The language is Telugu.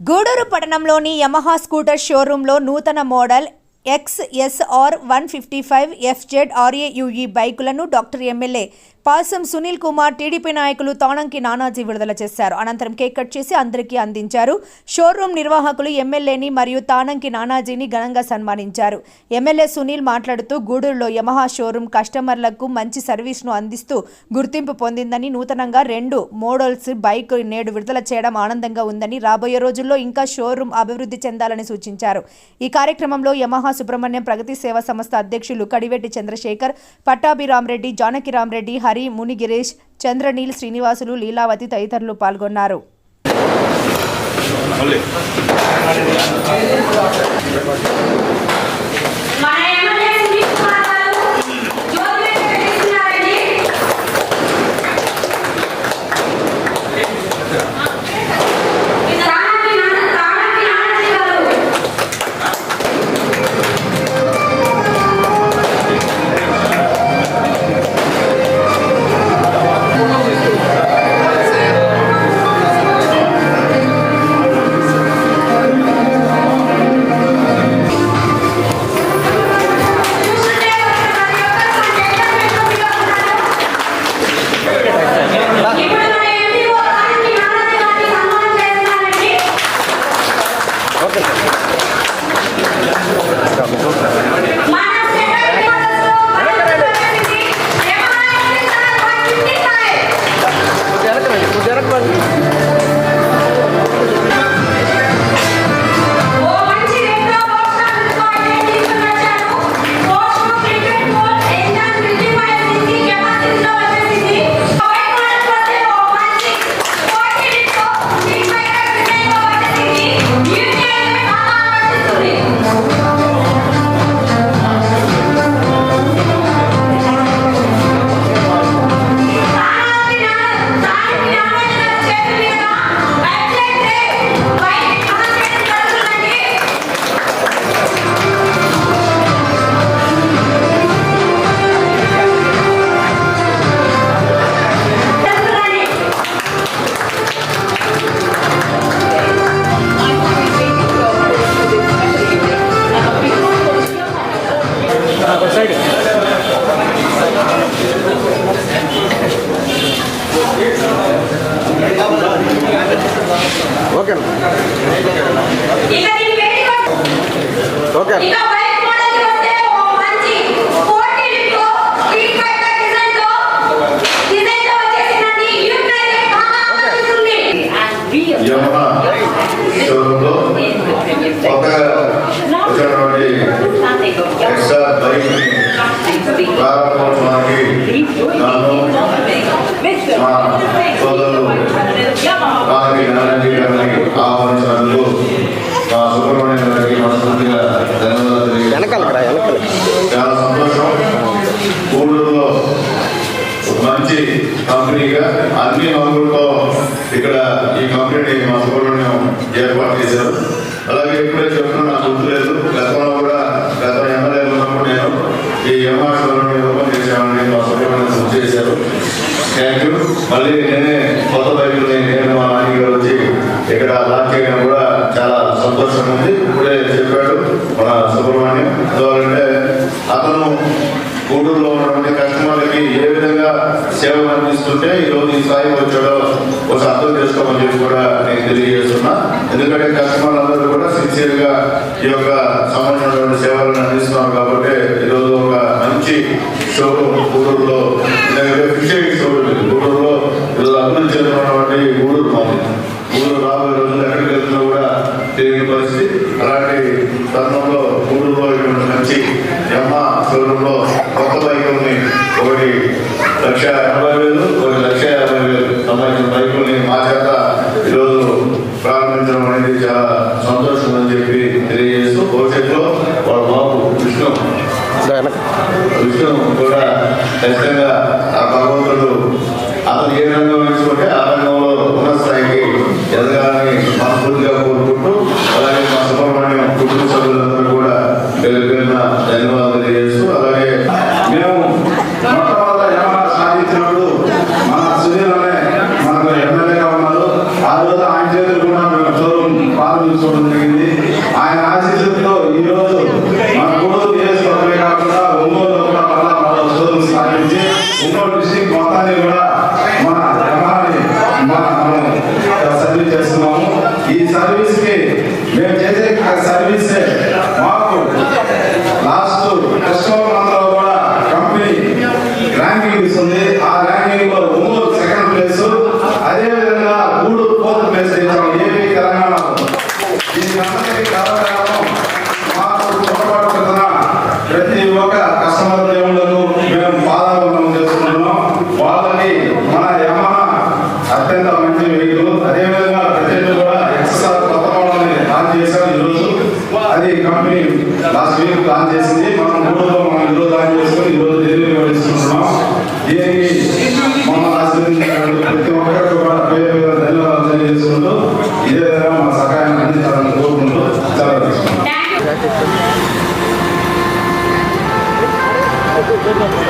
గూడూరు పట్టణంలోని యమహా స్కూటర్ షోరూంలో నూతన model X S R one fifty five F Z R A U E బైకులను doctor MLA Pasam Sunil Kumar TDP నాయకులు తాణంకి నానాజీ విడుదల చేశారు. అనంతరం కేక్ కట్ చేసి అందరికీ అందించారు. షోరూం నిర్వాహకులు ఎమ్మెల్యేని మరియు తాణంకి నానాజీని ఘనంగా సన్మానించారు. ఎమ్మెల్యే సునీల్ మాట్లాడుతూ గూడూరులో యమహా షోరూం కస్టమర్లకు మంచి సర్వీస్ను అందిస్తూ గుర్తింపు పొందిందని నూతనంగా రెండు మోడల్స్ బైక్ నేడు విడుదల చేయడం ఆనందంగా ఉందని రాబోయే రోజుల్లో ఇంకా షోరూం అభివృద్ధి చెందాలని సూచించారు. ఈ కార్యక్రమంలో యమహా సుబ్రహ్మణ్యం ప్రగతి సేవా సంస్థ అధ్యక్షులు కడివెట్టి చంద్రశేఖర్ పట్టాభిరామరెడ్డి జానకిరామరెడ్డి హరి మునిగిరేష్ చంద్రనీల్ శ్రీనివాసులు లీలావతి తదితరులు పాల్గొన్నారు. రాజకీయ నారాయణ గారిని ఆహ్వానించినందుకు మా సుబ్రహ్మణ్యం గారికి మనస్ఫూర్తిగా ధన్యవాదాలు తెలియజేస్తున్నాను. వెనకాలకి రా వెనకాలకి. చాలా సంతోషం. ఒక మంచి కంపెనీగా అన్ని ఇక్కడ ఈ కంపెనీని మా సుబ్రహ్మణ్యం ఏర్పాటు చేశారు. అలాగే ఇప్పుడే చెప్తున్నా నాకు గుర్తులేదు. గతంలో కూడా గత ఎమ్మెల్యే ఉన్నప్పుడు నేను ఈ ఎంఆర్ సుబ్రహ్మణ్యం ఓపెన్ చేశామని మా సుబ్రహ్మణ్యం గుర్తు చేశారు. థ్యాంక్ యూ మళ్ళీ నేనే సంతోషంగా ఉంది ఇప్పుడే చెప్పాడు మన సుబ్రహ్మణ్యం. ఎందుకంటే అతను గూడూరులో ఉన్నటువంటి కస్టమర్లకి ఏ విధంగా సేవలు అందిస్తుంటే ఈ రోజు ఈ స్థాయికి వచ్చాడో ఒక అర్థం చేసుకోమని చెప్పి కూడా నేను తెలియజేస్తున్నా. ఎందుకంటే కస్టమర్లు అందరూ కూడా సిన్సియర్గా ఈ యొక్క సంబంధించినటువంటి సేవలను అందిస్తున్నారు కాబట్టి ఈరోజు ఒక మంచి షోరూమ్ గూడూరులో ఎందుకంటే ఫిషింగ్ షోరూమ్ గూడూరులో ఈరోజు అభివృద్ధి చెందినటువంటి గూడూరు మాది. తెలియని అలాంటి తరుణంలో గూడూరులో ఇటువంటి మంచి ఎమ్మ కొత్త బైకుల్ని ఒకటి లక్ష ఎనభై వేలు ఒకటి లక్ష యాభై వేలు. సంబంధించిన బైకుల్ని మా చేత ఈరోజు ప్రారంభించడం అనేది చాలా సంతోషం అని చెప్పి తెలియజేస్తూ భవిష్యత్తులో వాళ్ళ బాబు విష్ణు విష్ణు కూడా ఖచ్చితంగా ఆ భగవంతుడు అతను ఏ రంగం వేసుకుంటే ఆ రంగంలో ఉన్న స్థాయికి ఎదగాలని మనస్ఫూర్తిగా தேர்தல் கூட நாங்கள் சோறும் பார்வையில் சொல்லுங்கள் Gracias.